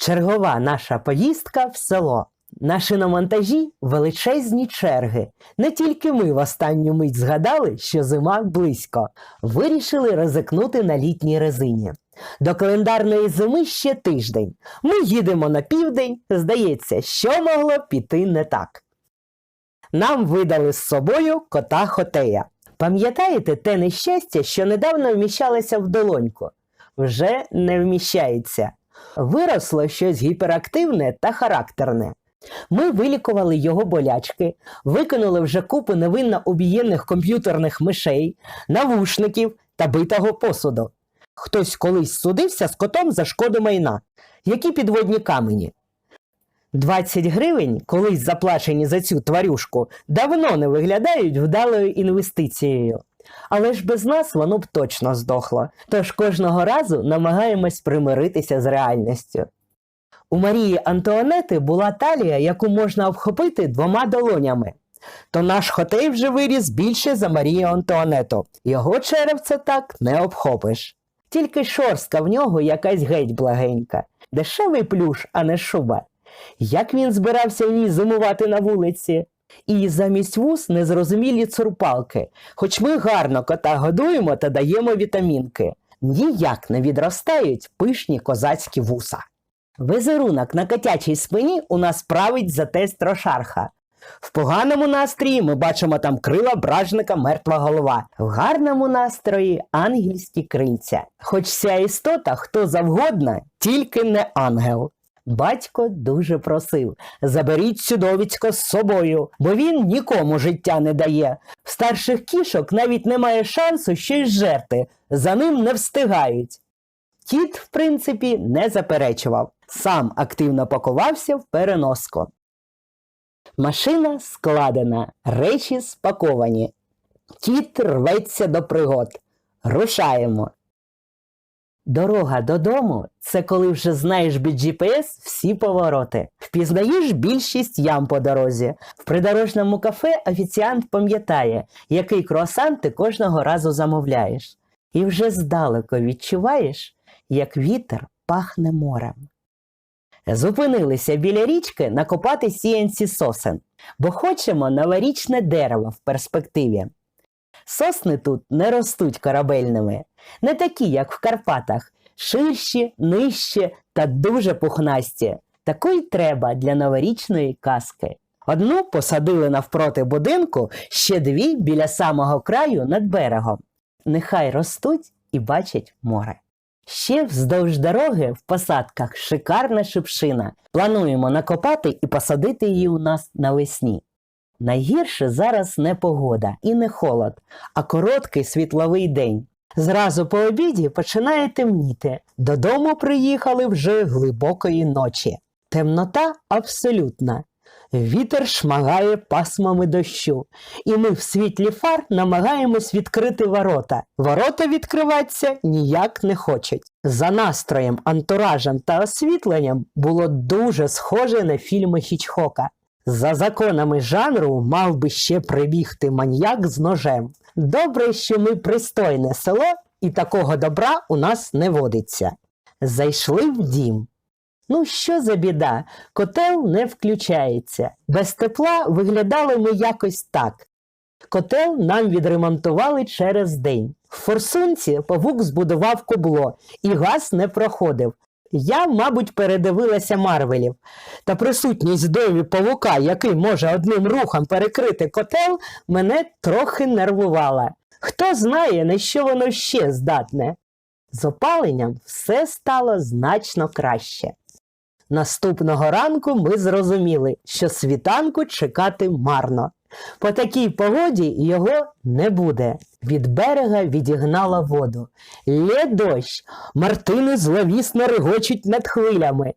Чергова наша поїздка в село. На шиномонтажі величезні черги. Не тільки ми в останню мить згадали, що зима близько. Вирішили ризикнути на літній резині. До календарної зими ще тиждень. Ми їдемо на південь. Здається, що могло піти не так. Нам видали з собою кота Хотея. Пам'ятаєте те нещастя, що недавно вміщалося в долоньку? Вже не вміщається. Виросло щось гіперактивне та характерне. Ми вилікували його болячки, викинули вже купу невинно обієнних комп'ютерних мишей, навушників та битого посуду. Хтось колись судився з котом за шкоду майна. Які підводні камені? 20 гривень, колись заплачені за цю тварюшку, давно не виглядають вдалою інвестицією. Але ж без нас воно б точно здохло, тож кожного разу намагаємось примиритися з реальністю. У Марії Антуанети була талія, яку можна обхопити двома долонями. То наш хотей вже виріс більше за Марію Антуанету. Його черевце так не обхопиш. Тільки шорстка в нього якась геть благенька. Дешевий плюш, а не шуба. Як він збирався в ній зимувати на вулиці? І замість вуз незрозумілі цурпалки, хоч ми гарно кота годуємо та даємо вітамінки. Ніяк не відростають пишні козацькі вуса. Визерунок на котячій спині у нас править за тест рошарха. В поганому настрої ми бачимо там крила бражника мертва голова, в гарному настрої ангельські крильця. Хоч ця істота хто завгодно, тільки не ангел. Батько дуже просив заберіть чудовицько з собою, бо він нікому життя не дає. В старших кішок навіть немає шансу щось жерти, за ним не встигають. Кіт, в принципі, не заперечував, сам активно пакувався в переноску. Машина складена, речі спаковані. Кіт рветься до пригод. Рушаємо. Дорога додому це коли вже знаєш від GPS всі повороти. Впізнаєш більшість ям по дорозі. В придорожному кафе офіціант пам'ятає, який круасан ти кожного разу замовляєш. І вже здалеку відчуваєш, як вітер пахне морем. Зупинилися біля річки накопати сіянці сосен, бо хочемо новорічне дерево в перспективі. Сосни тут не ростуть корабельними, не такі, як в Карпатах, ширші, нижчі та дуже пухнасті. Такої треба для новорічної казки. Одну посадили навпроти будинку, ще дві біля самого краю над берегом. Нехай ростуть і бачать море. Ще вздовж дороги в посадках шикарна шипшина. Плануємо накопати і посадити її у нас навесні. Найгірше зараз не погода і не холод, а короткий світловий день. Зразу по обіді починає темніти. Додому приїхали вже глибокої ночі. Темнота абсолютна. Вітер шмагає пасмами дощу, і ми в світлі фар намагаємось відкрити ворота. Ворота відкриватися ніяк не хочуть. За настроєм, антуражем та освітленням було дуже схоже на фільми Хічхока. За законами жанру мав би ще прибігти маньяк з ножем. Добре, що ми пристойне село, і такого добра у нас не водиться. Зайшли в дім. Ну, що за біда? Котел не включається. Без тепла виглядали ми якось так. Котел нам відремонтували через день. В форсунці павук збудував кубло, і газ не проходив. Я, мабуть, передивилася Марвелів. Та присутність в домі павука, який може одним рухом перекрити котел, мене трохи нервувала. Хто знає, на що воно ще здатне. З опаленням все стало значно краще. Наступного ранку ми зрозуміли, що світанку чекати марно. По такій погоді його не буде. Від берега відігнала воду. Лє дощ, мартини зловісно регочуть над хвилями.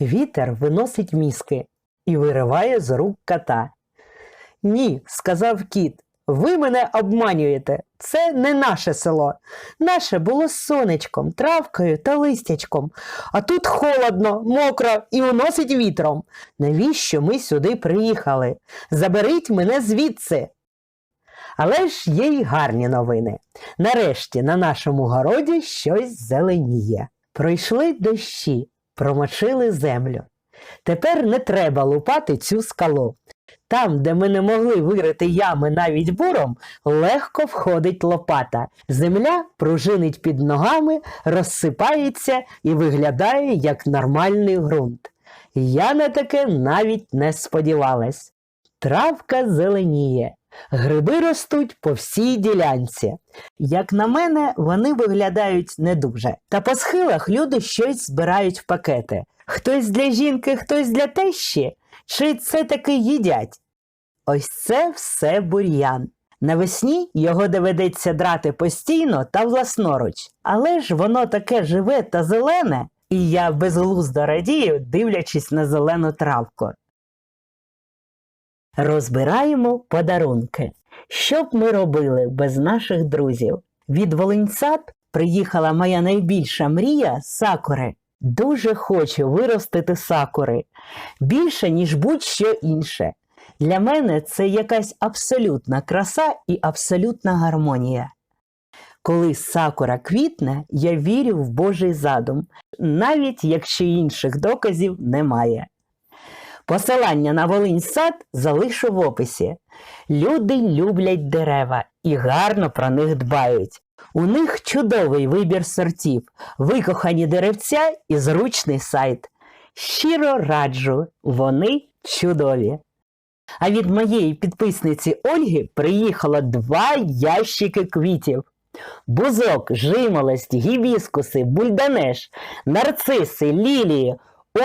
Вітер виносить мізки і вириває з рук кота. Ні, сказав кіт, ви мене обманюєте. Це не наше село. Наше було сонечком, травкою та листячком. А тут холодно, мокро і уносить вітром. Навіщо ми сюди приїхали? Заберіть мене звідси. Але ж є й гарні новини. Нарешті на нашому городі щось зеленіє. Пройшли дощі, промочили землю. Тепер не треба лупати цю скалу. Там, де ми не могли вирити ями навіть буром, легко входить лопата. Земля пружинить під ногами, розсипається і виглядає як нормальний ґрунт. Я на таке навіть не сподівалась. Травка зеленіє, гриби ростуть по всій ділянці. Як на мене, вони виглядають не дуже. Та по схилах люди щось збирають в пакети. Хтось для жінки, хтось для тещі, чи це таки їдять? Ось це все бур'ян. Навесні його доведеться драти постійно та власноруч, але ж воно таке живе та зелене, і я безглуздо радію, дивлячись на зелену травку. Розбираємо подарунки. Що б ми робили без наших друзів? Від Волинцят приїхала моя найбільша мрія сакури. Дуже хочу виростити сакури більше, ніж будь-що інше. Для мене це якась абсолютна краса і абсолютна гармонія. Коли сакура квітне, я вірю в Божий задум, навіть якщо інших доказів немає. Посилання на Волинь сад залишу в описі. Люди люблять дерева і гарно про них дбають. У них чудовий вибір сортів, викохані деревця і зручний сайт. Щиро раджу, вони чудові. А від моєї підписниці Ольги приїхало два ящики квітів. Бузок, жимолость, гібіскуси, бульданеш, нарциси, лілії,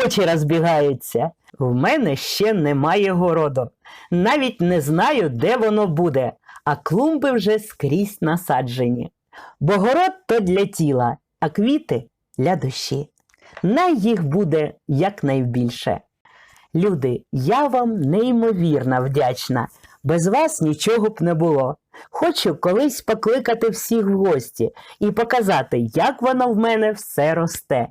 очі розбігаються. В мене ще немає городу. Навіть не знаю, де воно буде, а клумби вже скрізь насаджені. Бо город то для тіла, а квіти для душі. Най їх буде якнайбільше. Люди, я вам неймовірно вдячна. Без вас нічого б не було. Хочу колись покликати всіх в гості і показати, як воно в мене все росте.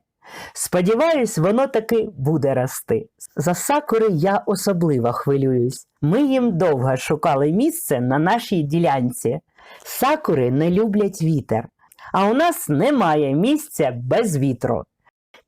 Сподіваюсь, воно таки буде рости. За сакури я особливо хвилююсь. Ми їм довго шукали місце на нашій ділянці. Сакури не люблять вітер, а у нас немає місця без вітру.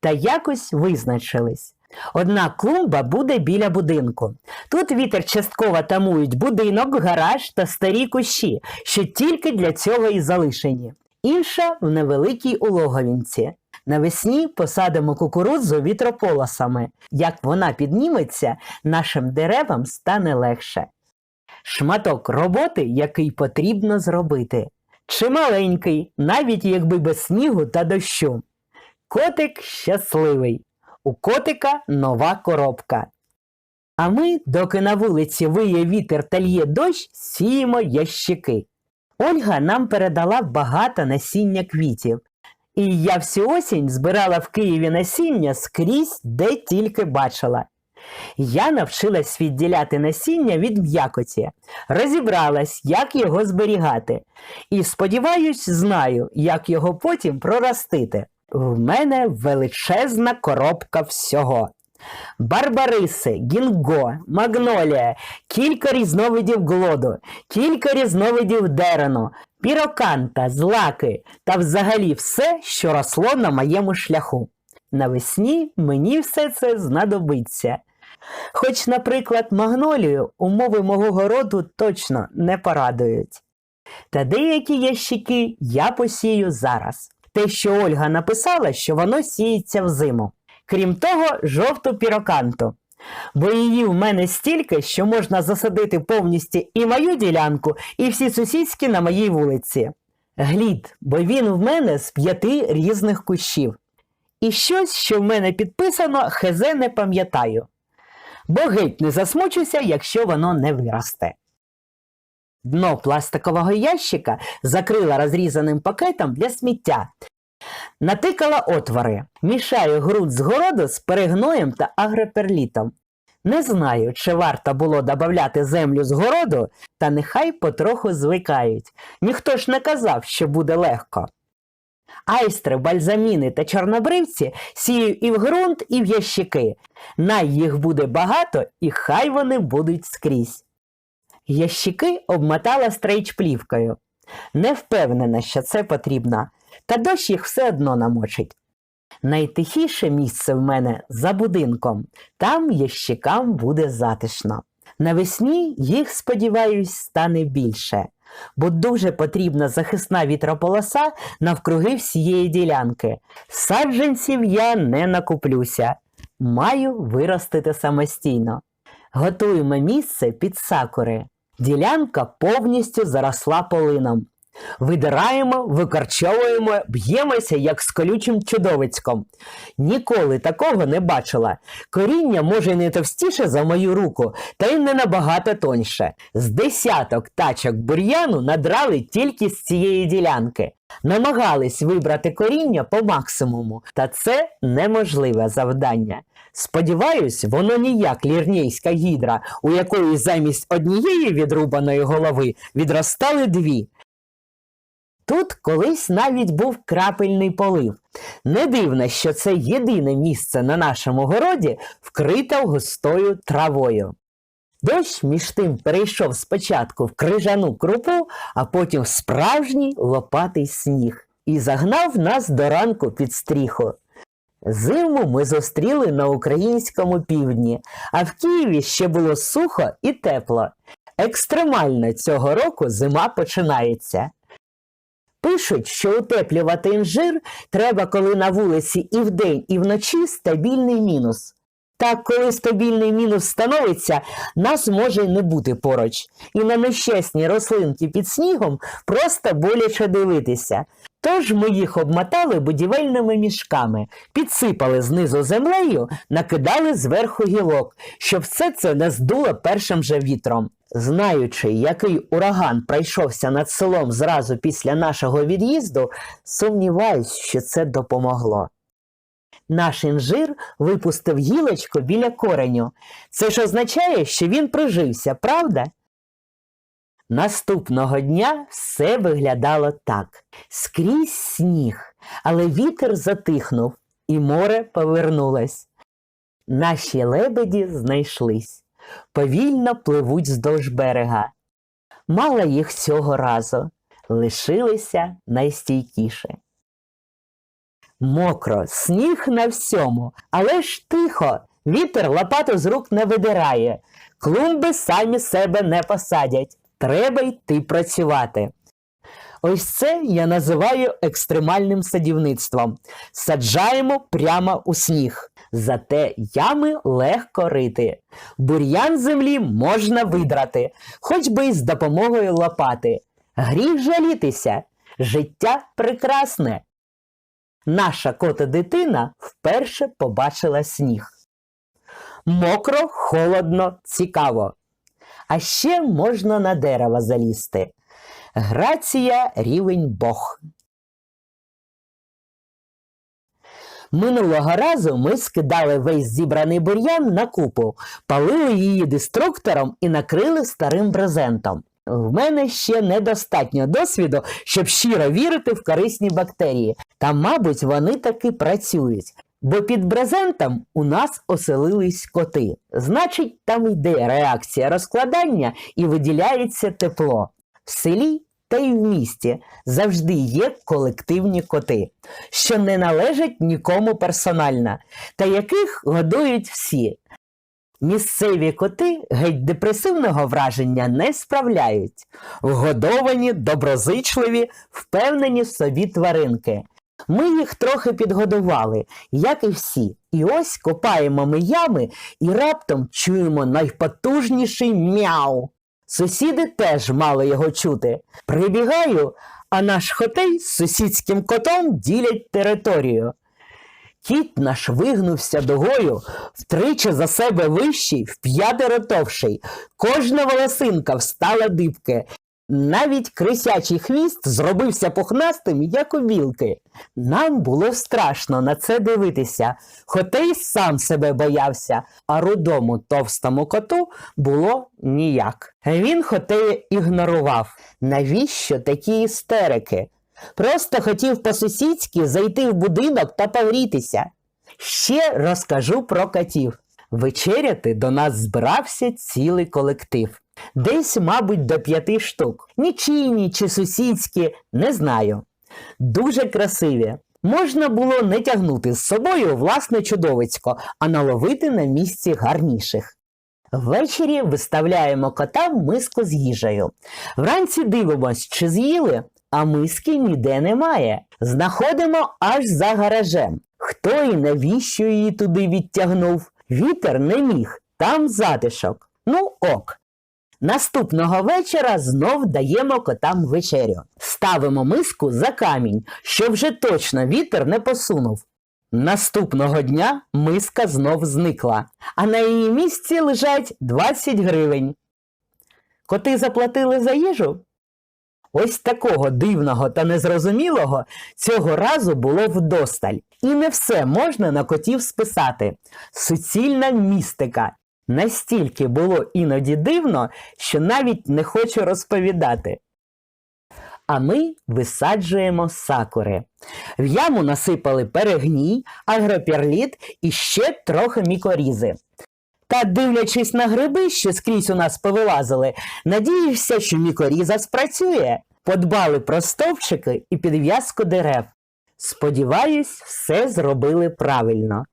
Та якось визначились. Одна клумба буде біля будинку. Тут вітер частково тамують будинок, гараж та старі кущі, що тільки для цього і залишені. Інша в невеликій улоговінці. Навесні посадимо кукурудзу вітрополосами. Як вона підніметься, нашим деревам стане легше. Шматок роботи, який потрібно зробити. Чималенький, навіть якби без снігу та дощу. Котик щасливий. У котика нова коробка. А ми, доки на вулиці виє вітер та лє дощ, сіємо ящики. Ольга нам передала багато насіння квітів. І я всю осінь збирала в Києві насіння скрізь, де тільки бачила. Я навчилась відділяти насіння від м'якоті, розібралась, як його зберігати, і, сподіваюсь, знаю, як його потім проростити. В мене величезна коробка всього. Барбариси, гінго, магнолія, кілька різновидів глоду, кілька різновидів дерену, піроканта, злаки та взагалі все, що росло на моєму шляху. Навесні мені все це знадобиться. Хоч, наприклад, магнолію умови мого городу точно не порадують. Та деякі ящики я посію зараз. Те, що Ольга написала, що воно сіється взиму. Крім того, жовту піроканту. Бо її в мене стільки, що можна засадити повністю і мою ділянку, і всі сусідські на моїй вулиці. Глід, бо він в мене з п'яти різних кущів. І щось, що в мене підписано, хезе не пам'ятаю. Бо геть не засмучуся, якщо воно не виросте. Дно пластикового ящика закрила розрізаним пакетом для сміття. Натикала отвори, мішаю ґрунт з городу з перегноєм та агроперлітом. Не знаю, чи варто було додати землю з городу, та нехай потроху звикають. Ніхто ж не казав, що буде легко. Айстри, бальзаміни та чорнобривці сію і в ґрунт, і в ящики. Най їх буде багато, і хай вони будуть скрізь. Ящики обмотала стрейч-плівкою. Не впевнена, що це потрібно, та дощ їх все одно намочить. Найтихіше місце в мене за будинком. Там ящикам буде затишно. Навесні їх, сподіваюсь, стане більше, бо дуже потрібна захисна вітрополоса навкруги всієї ділянки. Саджанців я не накуплюся, маю виростити самостійно. Готуємо місце під сакури. Ділянка повністю заросла полином. Видираємо, викорчовуємо, б'ємося, як з колючим чудовицьком. Ніколи такого не бачила. Коріння може не товстіше за мою руку, та й не набагато тоньше. З десяток тачок бур'яну надрали тільки з цієї ділянки. Намагались вибрати коріння по максимуму, та це неможливе завдання. Сподіваюсь, воно ніяк лірнейська гідра, у якої замість однієї відрубаної голови відростали дві. Тут колись навіть був крапельний полив. Не дивно, що це єдине місце на нашому городі вкрите густою травою. Дощ між тим перейшов спочатку в крижану крупу, а потім в справжній лопатий сніг і загнав нас до ранку під стріху. Зиму ми зустріли на українському півдні, а в Києві ще було сухо і тепло. Екстремально цього року зима починається. Пишуть, що утеплювати інжир треба, коли на вулиці і вдень, і вночі стабільний мінус. Так, коли стабільний мінус становиться, нас може й не бути поруч, і на нещасні рослинки під снігом просто боляче дивитися. Тож ми їх обмотали будівельними мішками, підсипали знизу землею, накидали зверху гілок, щоб все це не здуло першим же вітром. Знаючи, який ураган пройшовся над селом зразу після нашого від'їзду, сумніваюсь, що це допомогло. Наш інжир випустив гілочку біля кореню. Це ж означає, що він прижився, правда? Наступного дня все виглядало так: скрізь сніг, але вітер затихнув, і море повернулось. Наші лебеді знайшлись, повільно пливуть вздовж берега. Мало їх цього разу, лишилися найстійкіше. Мокро, сніг на всьому, але ж тихо, вітер лопату з рук не видирає, клумби самі себе не посадять, треба йти працювати. Ось це я називаю екстремальним садівництвом. Саджаємо прямо у сніг. Зате ями легко рити. Бур'ян землі можна видрати, хоч би й з допомогою лопати. Гріх жалітися. Життя прекрасне. Наша кота дитина вперше побачила сніг. Мокро, холодно, цікаво. А ще можна на дерево залізти. Грація рівень Бог. Минулого разу ми скидали весь зібраний бур'ян на купу, палили її деструктором і накрили старим брезентом. В мене ще недостатньо досвіду, щоб щиро вірити в корисні бактерії, та, мабуть, вони таки працюють. Бо під брезентом у нас оселились коти. Значить, там йде реакція розкладання і виділяється тепло. В селі та й в місті завжди є колективні коти, що не належать нікому персонально, та яких годують всі. Місцеві коти геть депресивного враження не справляють. Вгодовані, доброзичливі, впевнені в собі тваринки. Ми їх трохи підгодували, як і всі. І ось копаємо ми ями і раптом чуємо найпотужніший мяу. Сусіди теж мали його чути. Прибігаю, а наш хотей з сусідським котом ділять територію. Кіт наш вигнувся дугою, втричі за себе вищий, вп'ятеро товший. Кожна волосинка встала дибки. Навіть крисячий хвіст зробився пухнастим, як у білки. Нам було страшно на це дивитися, хотей сам себе боявся, а рудому товстому коту було ніяк. Він хотея ігнорував. Навіщо такі істерики? Просто хотів по-сусідськи зайти в будинок та погрітися. Ще розкажу про котів. Вечеряти до нас збирався цілий колектив. Десь, мабуть, до п'яти штук. Нічийні чи сусідські, не знаю. Дуже красиві. Можна було не тягнути з собою власне чудовисько, а наловити на місці гарніших. Ввечері виставляємо кота в миску з їжею. Вранці дивимось, чи з'їли, а миски ніде немає. Знаходимо аж за гаражем. Хто і навіщо її туди відтягнув? Вітер не міг, там затишок. Ну ок. Наступного вечора знов даємо котам вечерю. Ставимо миску за камінь, щоб вже точно вітер не посунув. Наступного дня миска знов зникла, а на її місці лежать 20 гривень. Коти заплатили за їжу? Ось такого дивного та незрозумілого цього разу було вдосталь. І не все можна на котів списати. Суцільна містика. Настільки було іноді дивно, що навіть не хочу розповідати. А ми висаджуємо сакури. В яму насипали перегній, агроперліт і ще трохи мікорізи. Та, дивлячись на гриби, що скрізь у нас повилазили, надіюся, що мікоріза спрацює. Подбали про стовпчики і підв'язку дерев. Сподіваюсь, все зробили правильно.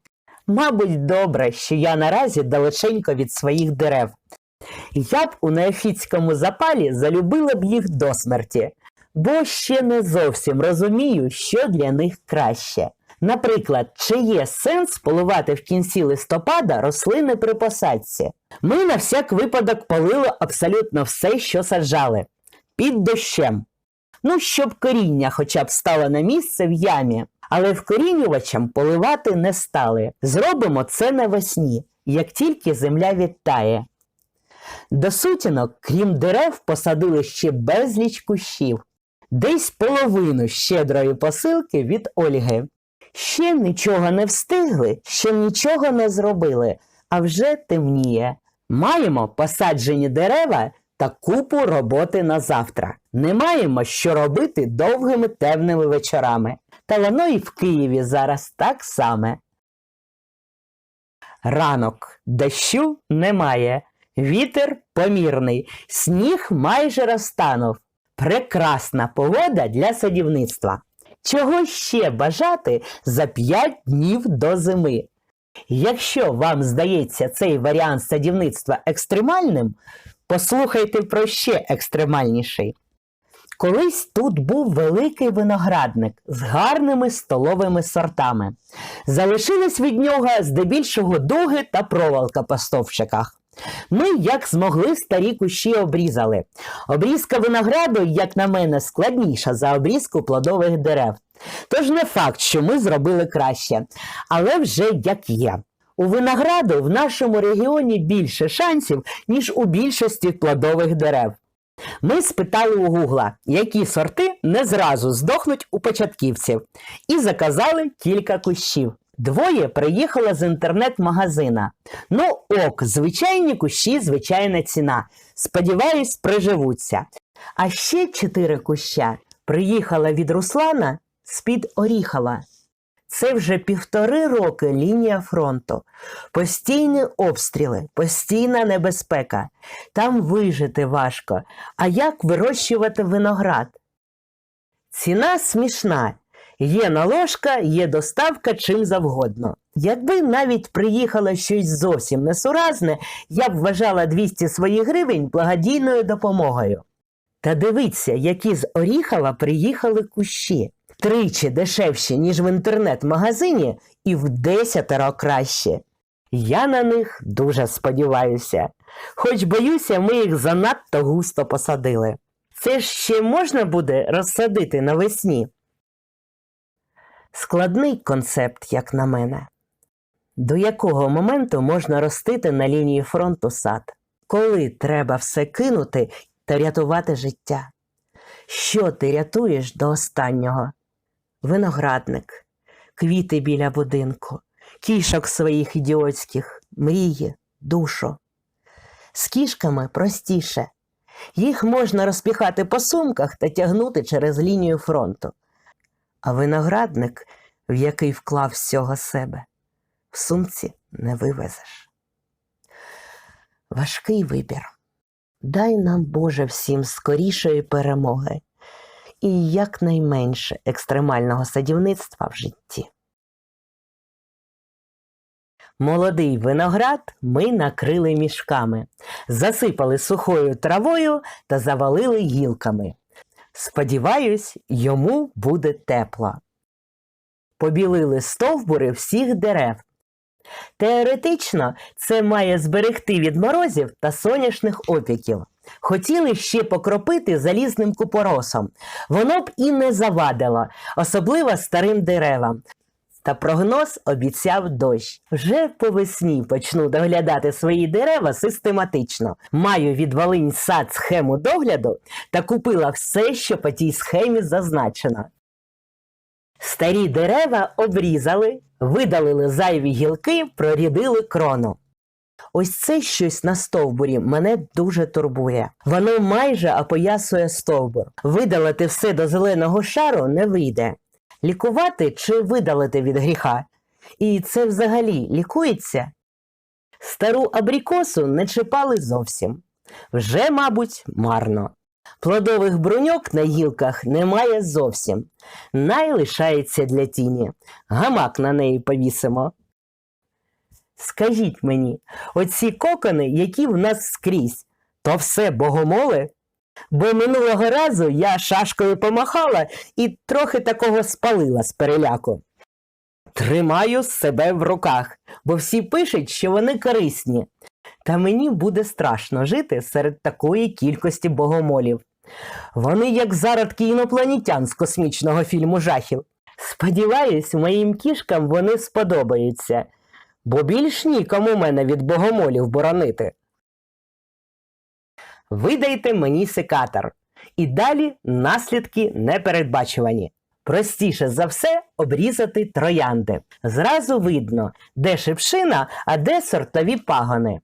Мабуть, добре, що я наразі далеченько від своїх дерев. Я б у неофітському запалі залюбила б їх до смерті, бо ще не зовсім розумію, що для них краще. Наприклад, чи є сенс поливати в кінці листопада рослини при посадці? Ми на всяк випадок полили абсолютно все, що саджали, під дощем. Ну, щоб коріння хоча б стало на місце в ямі, але вкорінювачем поливати не стали. Зробимо це навесні, як тільки земля відтає. До сутінок, крім дерев, посадили ще безліч кущів, десь половину щедрої посилки від Ольги. Ще нічого не встигли, ще нічого не зробили, а вже темніє. Маємо посаджені дерева та купу роботи на завтра. Не маємо що робити довгими темними вечорами. Та воно і в Києві зараз так саме. Ранок дощу немає, вітер помірний, сніг майже розтанув. Прекрасна погода для садівництва. Чого ще бажати за 5 днів до зими? Якщо вам здається цей варіант садівництва екстремальним, послухайте про ще екстремальніший. Колись тут був великий виноградник з гарними столовими сортами. Залишились від нього здебільшого дуги та проволока по стовпчиках. Ми, як змогли, старі кущі обрізали. Обрізка винограду, як на мене, складніша за обрізку плодових дерев. Тож не факт, що ми зробили краще, але вже як є. У винограду в нашому регіоні більше шансів, ніж у більшості плодових дерев. Ми спитали у Гугла, які сорти не зразу здохнуть у початківців, і заказали кілька кущів. Двоє приїхало з інтернет-магазина. Ну ок, звичайні кущі, звичайна ціна. Сподіваюсь, приживуться. А ще чотири куща приїхала від Руслана з-під Оріхова. Це вже півтори роки лінія фронту. Постійні обстріли, постійна небезпека. Там вижити важко. А як вирощувати виноград? Ціна смішна. Є наложка, є доставка чим завгодно. Якби навіть приїхало щось зовсім несуразне, я б вважала 200 своїх гривень благодійною допомогою. Та дивіться, які з Оріхова приїхали кущі. Тричі дешевші, ніж в інтернет-магазині, і в десятеро краще. Я на них дуже сподіваюся, хоч боюся, ми їх занадто густо посадили. Це ж ще можна буде розсадити навесні. Складний концепт, як на мене. До якого моменту можна ростити на лінії фронту сад? Коли треба все кинути та рятувати життя? Що ти рятуєш до останнього? Виноградник, квіти біля будинку, кішок своїх ідіотських, мрії, душу. З кішками простіше. Їх можна розпіхати по сумках та тягнути через лінію фронту. А виноградник, в який вклав всього себе, в сумці не вивезеш. Важкий вибір. Дай нам, Боже, всім скорішої перемоги і якнайменше екстремального садівництва в житті. Молодий виноград ми накрили мішками, засипали сухою травою та завалили гілками. Сподіваюсь, йому буде тепло. Побілили стовбури всіх дерев. Теоретично це має зберегти від морозів та соняшних опіків. Хотіли ще покропити залізним купоросом. Воно б і не завадило, особливо старим деревам. Та прогноз обіцяв дощ. Вже по весні почну доглядати свої дерева систематично. Маю від Волинь сад схему догляду та купила все, що по тій схемі зазначено. Старі дерева обрізали, видалили зайві гілки, прорідили крону. Ось це щось на стовбурі мене дуже турбує. Воно майже опоясує стовбур. Видалити все до зеленого шару не вийде. Лікувати чи видалити від гріха? І це взагалі лікується? Стару абрікосу не чіпали зовсім. Вже, мабуть, марно. Плодових бруньок на гілках немає зовсім. Най лишається для тіні. Гамак на неї повісимо. Скажіть мені, оці кокони, які в нас скрізь, то все богомоли? Бо минулого разу я шашкою помахала і трохи такого спалила з переляку. Тримаю себе в руках, бо всі пишуть, що вони корисні. Та мені буде страшно жити серед такої кількості богомолів. Вони як зародки інопланетян з космічного фільму жахів. Сподіваюсь, моїм кішкам вони сподобаються, бо більш нікому мене від богомолів боронити. Видайте мені секатор. І далі наслідки непередбачувані. Простіше за все обрізати троянди. Зразу видно, де шипшина, а де сортові пагони.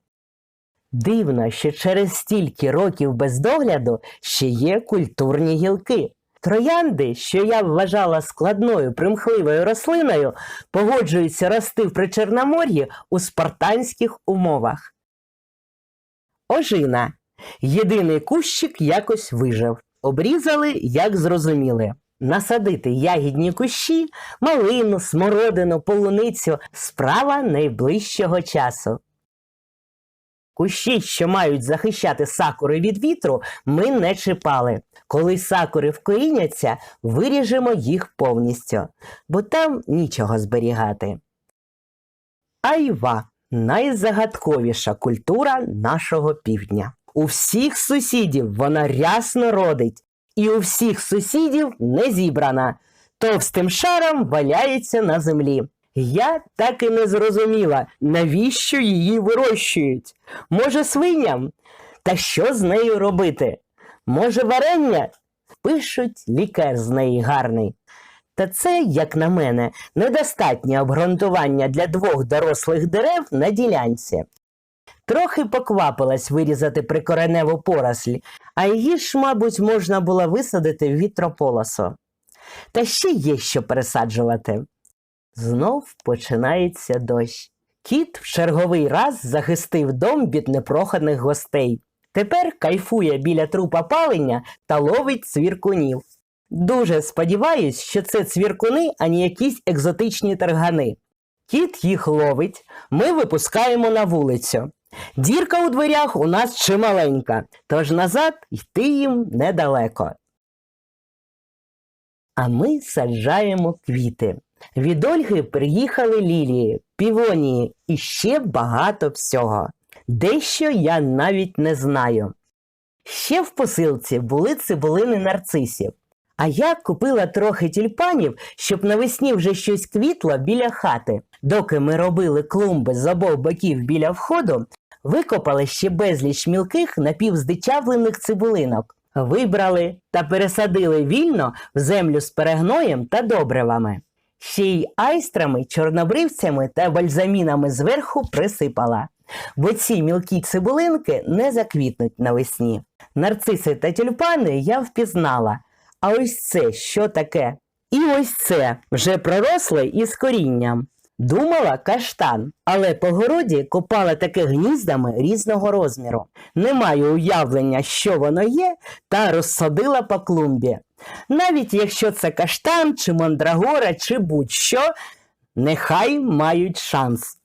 Дивно, що через стільки років без догляду ще є культурні гілки. Троянди, що я вважала складною примхливою рослиною, погоджуються рости в Причорномор'ї у спартанських умовах. Ожина. Єдиний кущик якось вижив. Обрізали, як зрозуміли. Насадити ягідні кущі, малину, смородину, полуницю справа найближчого часу. Кущі, що мають захищати сакури від вітру, ми не чіпали. Коли сакури вкоріняться, виріжемо їх повністю, бо там нічого зберігати. Айва найзагадковіша культура нашого півдня. У всіх сусідів вона рясно родить, і у всіх сусідів не зібрана. Товстим шаром валяється на землі. Я так і не зрозуміла, навіщо її вирощують. Може, свиням? Та що з нею робити? Може, варення? Пишуть, лікар з неї гарний. Та це, як на мене, недостатнє обґрунтування для двох дорослих дерев на ділянці. Трохи поквапилась вирізати прикореневу поросль, а її ж, мабуть, можна було висадити в вітрополосу. Та ще є що пересаджувати. Знов починається дощ. Кіт в черговий раз захистив дом від непроходних гостей. Тепер кайфує біля трупа палення та ловить цвіркунів. Дуже сподіваюсь, що це цвіркуни, а не якісь екзотичні таргани. Кіт їх ловить, ми випускаємо на вулицю. Дірка у дверях у нас чималенька, тож назад йти їм недалеко. А ми саджаємо квіти. Від Ольги приїхали лілії, півонії і ще багато всього. Дещо я навіть не знаю. Ще в посилці були цибулини нарцисів. А я купила трохи тюльпанів, щоб навесні вже щось квітло біля хати. Доки ми робили клумби з обох боків біля входу, викопали ще безліч мілких напівздичавлених цибулинок. Вибрали та пересадили вільно в землю з перегноєм та добривами. Ще й айстрами, чорнобривцями та бальзамінами зверху присипала. Бо ці мілкі цибулинки не заквітнуть навесні. Нарциси та тюльпани я впізнала. А ось це що таке? І ось це вже проросле із корінням. Думала каштан, але по городі копала таке гніздами різного розміру. Не маю уявлення, що воно є, та розсадила по клумбі. Навіть якщо це каштан, чи мандрагора, чи будь-що, нехай мають шанс.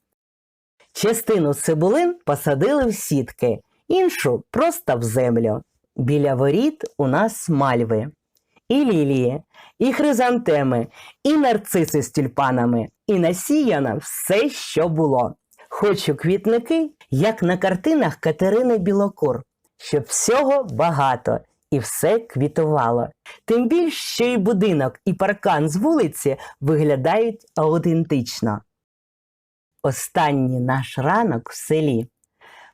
Частину цибулин посадили в сітки, іншу просто в землю. Біля воріт у нас мальви, і лілії, і хризантеми, і нарциси з тюльпанами, і насіяно все, що було. Хочу квітники, як на картинах Катерини Білокур, щоб всього багато і все квітувало. Тим більш, що і будинок, і паркан з вулиці виглядають аутентично. Останній наш ранок в селі.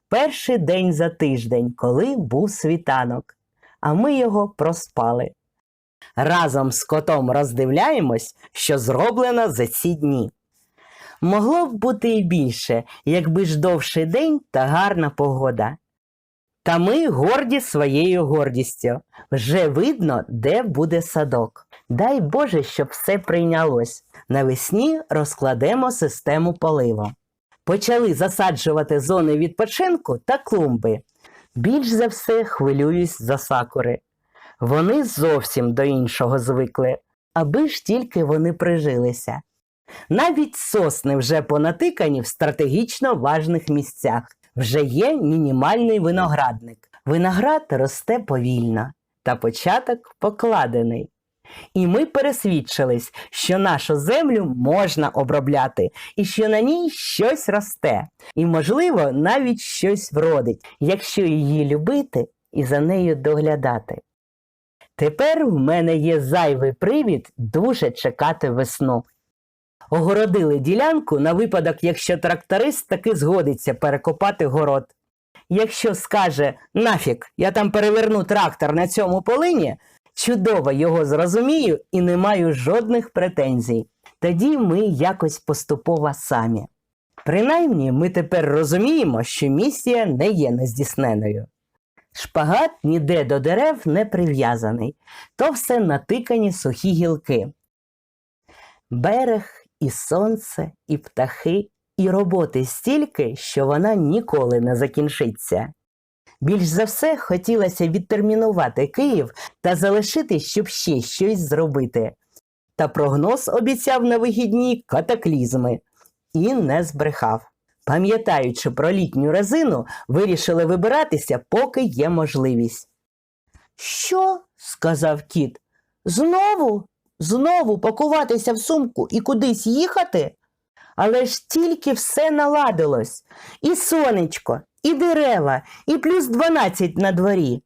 Перший день за тиждень, коли був світанок, а ми його проспали. Разом з котом роздивляємось, що зроблено за ці дні. Могло б бути і більше, якби ж довший день та гарна погода. Та ми горді своєю гордістю. Вже видно, де буде садок. Дай Боже, щоб все прийнялось. Навесні розкладемо систему поливу. Почали засаджувати зони відпочинку та клумби. Більш за все хвилююсь за сакури. Вони зовсім до іншого звикли, аби ж тільки вони прижилися. Навіть сосни вже понатикані в стратегічно важних місцях. Вже є мінімальний виноградник. Виноград росте повільно, та початок покладений. І ми пересвідчились, що нашу землю можна обробляти, і що на ній щось росте, і, можливо, навіть щось вродить, якщо її любити і за нею доглядати. Тепер в мене є зайвий привід дуже чекати весну. Огородили ділянку на випадок, якщо тракторист таки згодиться перекопати город. Якщо скаже нафік, я там переверну трактор на цьому полині, чудово його зрозумію і не маю жодних претензій. Тоді ми якось поступово самі. Принаймні, ми тепер розуміємо, що місія не є нездійсненою. Шпагат ніде до дерев не прив'язаний, то все натикані сухі гілки. Берег і сонце, і птахи, і роботи стільки, що вона ніколи не закінчиться. Більш за все хотілося відтермінувати Київ та залишити, щоб ще щось зробити. Та прогноз обіцяв на вигідні катаклізми і не збрехав. Пам'ятаючи про літню резину, вирішили вибиратися, поки є можливість. Що? сказав кіт. Знову? Знову пакуватися в сумку і кудись їхати? Але ж тільки все наладилось. І сонечко, і дерева, і плюс 12 на дворі.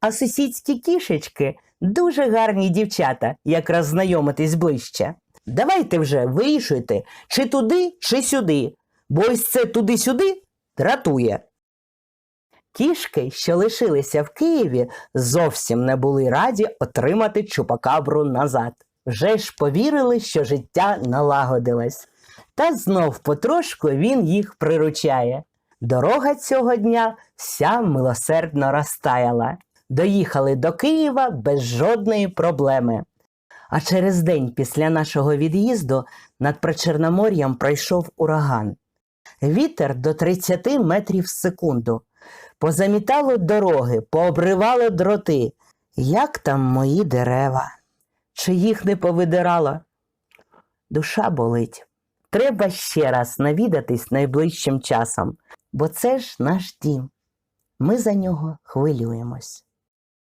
А сусідські кішечки дуже гарні дівчата, якраз знайомитись ближче. Давайте вже вирішуйте, чи туди, чи сюди, бо ось це туди-сюди дратує. Кішки, що лишилися в Києві, зовсім не були раді отримати чупакабру назад. Вже ж повірили, що життя налагодилось. Та знов потрошку він їх приручає. Дорога цього дня вся милосердно розтаяла. Доїхали до Києва без жодної проблеми. А через день після нашого від'їзду над Причорномор'ям пройшов ураган. Вітер до 30 метрів в секунду. Позамітало дороги, пообривало дроти. Як там мої дерева? Чи їх не повидирало? Душа болить. Треба ще раз навідатись найближчим часом, бо це ж наш дім. Ми за нього хвилюємось.